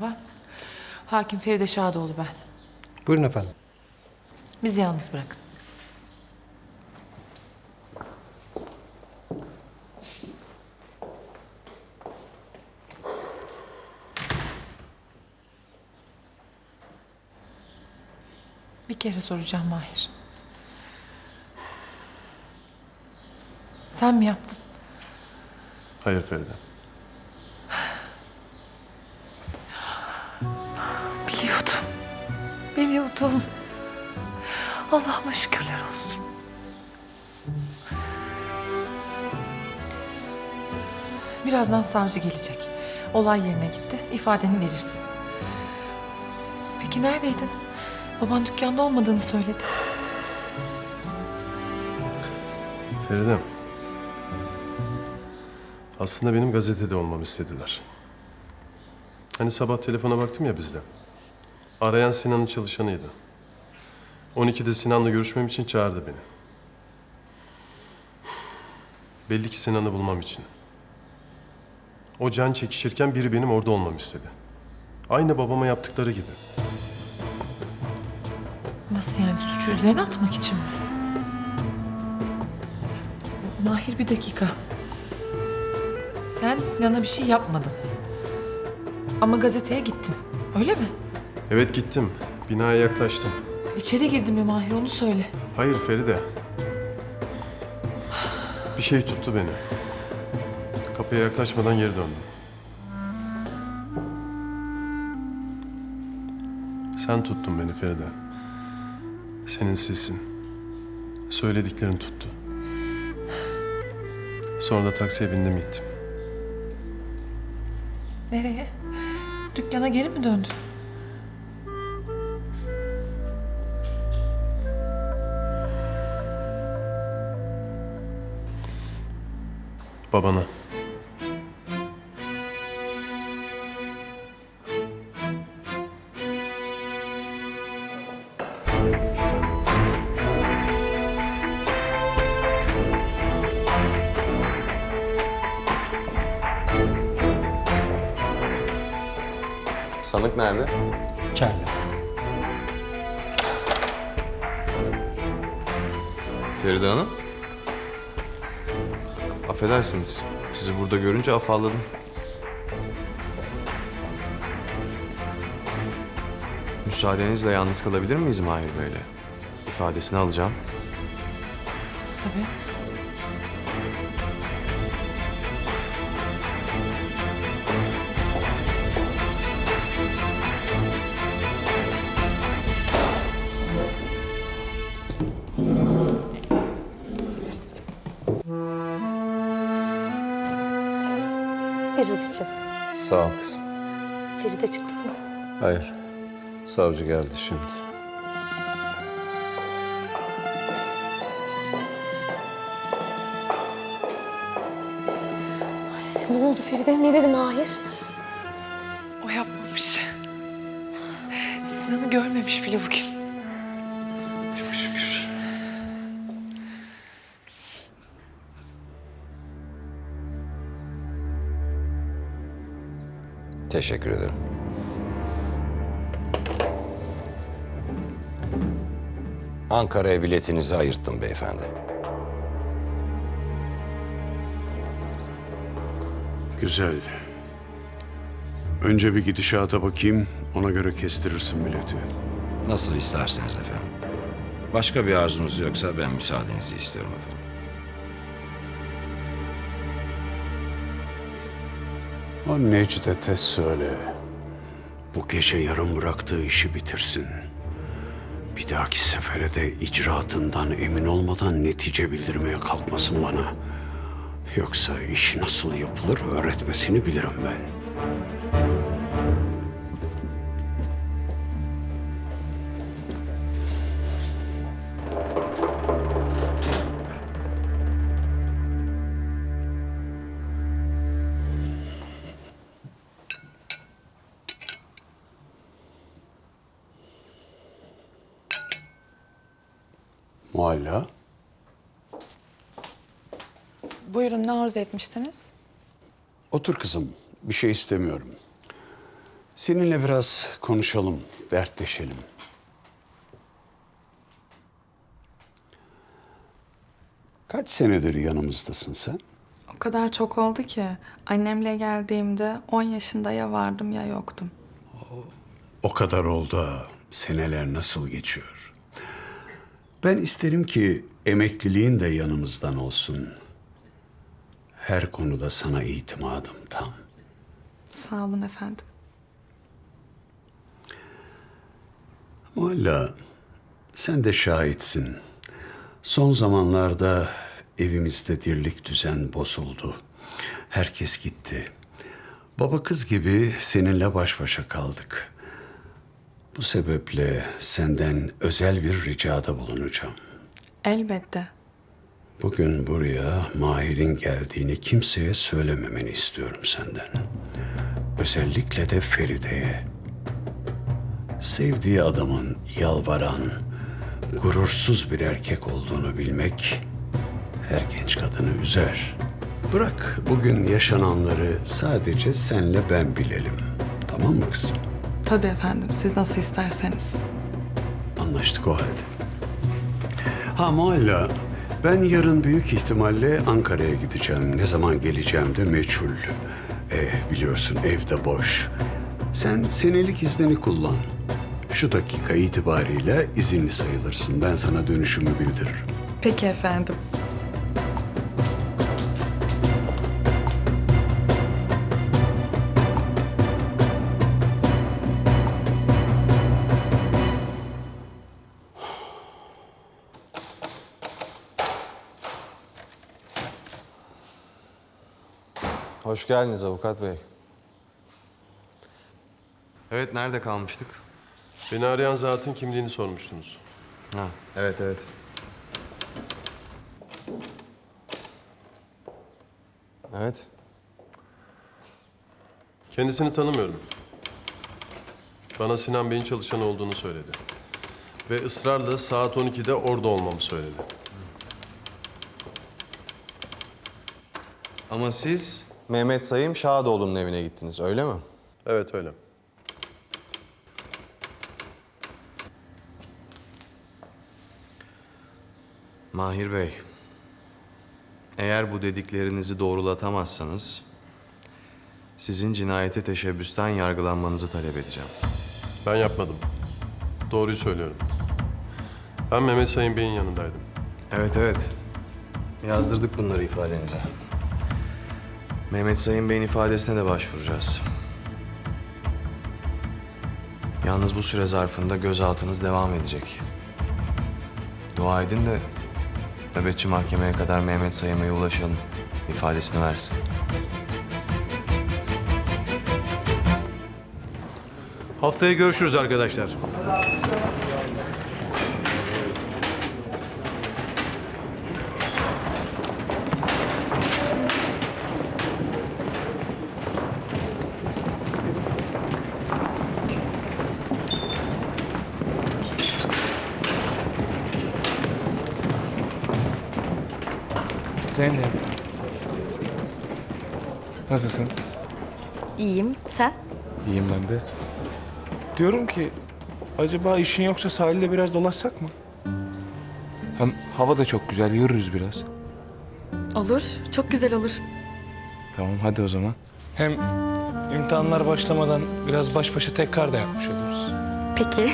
Merhaba. Hakim Feride Şadoğlu ben. Buyurun efendim. Bizi yalnız bırakın. Bir kere soracağım Mahir. Sen mi yaptın? Hayır Feride. Biliyordum. Biliyordum. Allah'ıma şükürler olsun. Birazdan savcı gelecek. Olay yerine gitti. İfadeni verirsin. Peki neredeydin? Baban dükkanda olmadığını söyledi. Feride. Aslında benim gazetede olmamı istediler. Hani sabah telefona baktım ya bizde. Arayan Sinan'ın çalışanıydı. 12'de Sinan'la görüşmem için çağırdı beni. Belli ki Sinan'ı bulmam için. O can çekişirken biri benim orada olmamı istedi. Aynı babama yaptıkları gibi. Nasıl yani suçu üzerine atmak için mi? Mahir bir dakika. Sen Sinan'a bir şey yapmadın. Ama gazeteye gittin. Öyle mi? Evet gittim. Binaya yaklaştım. İçeri girdin mi Mahir onu söyle. Hayır Feride. Bir şey tuttu beni. Kapıya yaklaşmadan geri döndüm. Sen tuttun beni Feride. Senin sesin. Söylediklerin tuttu. Sonra da taksiye bindim gittim. Nereye? Dükkana geri mi döndün? Babana. Sanık nerede? İçeride. Feride Hanım. Affedersiniz. Sizi burada görünce afalladım. Müsaadenizle yalnız kalabilir miyiz Mahir Bey'le? İfadesini alacağım. Tabii. Biraz için. Sağ ol kızım. Feride çıktı mı? Hayır. Savcı geldi şimdi. Ne oldu Feride? Ne dedi Mahir? O yapmamış. Sinan'ı görmemiş bile bugün. Teşekkür ederim. Ankara'ya biletinizi ayırttım beyefendi. Güzel. Önce bir gidişata bakayım, ona göre kestirirsin bileti. Nasıl isterseniz efendim. Başka bir arzunuz yoksa ben müsaadenizi istiyorum efendim. O Necdet'e söyle. Bu gece yarım bıraktığı işi bitirsin. Bir dahaki sefere de icraatından emin olmadan netice bildirmeye kalkmasın bana. Yoksa işi nasıl yapılır öğretmesini bilirim ben. Mualla. Buyurun ne arzu etmiştiniz? Otur kızım. Bir şey istemiyorum. Seninle biraz konuşalım, dertleşelim. Kaç senedir yanımızdasın sen? O kadar çok oldu ki annemle geldiğimde 10 yaşında ya vardım ya yoktum. O kadar oldu ha. Seneler nasıl geçiyor? Ben isterim ki emekliliğin de yanımızdan olsun. Her konuda sana itimadım tam. Sağ olun efendim. Mualla, sen de şahitsin. Son zamanlarda evimizde dirlik düzen bozuldu. Herkes gitti. Baba kız gibi seninle baş başa kaldık. Bu sebeple senden özel bir ricada bulunacağım. Elbette. Bugün buraya Mahir'in geldiğini kimseye söylememeni istiyorum senden. Özellikle de Feride'ye. Sevdiği adamın yalvaran, gurursuz bir erkek olduğunu bilmek her genç kadını üzer. Bırak bugün yaşananları sadece senle ben bilelim. Tamam mı kızım? Tabii efendim siz nasıl isterseniz. Anlaştık o halde. Ha Mualla, ben yarın büyük ihtimalle Ankara'ya gideceğim. Ne zaman geleceğim de meçhul. Eh, biliyorsun evde boş. Sen senelik iznini kullan. Şu dakika itibariyle izinli sayılırsın. Ben sana dönüşümü bildiririm. Peki efendim. Hoş geldiniz avukat bey. Evet, nerede kalmıştık? Beni arayan zatın kimliğini sormuştunuz. Ha, evet evet. Evet. Kendisini tanımıyorum. Bana Sinan Bey'in çalışanı olduğunu söyledi. Ve ısrarla saat 12'de orada olmamı söyledi. Ama siz Mehmet Sayım Şadoğlu'nun evine gittiniz, öyle mi? Evet öyle. Mahir Bey, eğer bu dediklerinizi doğrulatamazsanız sizin cinayete teşebbüsten yargılanmanızı talep edeceğim. Ben yapmadım. Doğruyu söylüyorum. Ben Mehmet Sayın Bey'in yanındaydım. Evet evet. Yazdırdık bunları ifadenize. Mehmet Sayın Bey'in ifadesine de başvuracağız. Yalnız bu süre zarfında gözaltınız devam edecek. Dua edin de nöbetçi mahkemeye kadar Mehmet Sayın'a ulaşalım. ifadesini versin. Haftaya görüşürüz arkadaşlar. Zeynep. Nasılsın? İyiyim. Sen? İyiyim ben de. Diyorum ki acaba işin yoksa sahilde biraz dolaşsak mı? Hem hava da çok güzel, yürürüz biraz. Olur. Çok güzel olur. Tamam hadi o zaman. Hem imtihanlar başlamadan biraz baş başa tekrar da yapmış oluruz. Peki.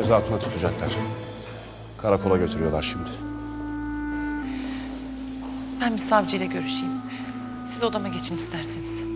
Gözaltına tutacaklar. Karakola götürüyorlar şimdi. Ben bir savcıyla görüşeyim. Siz odama geçin isterseniz.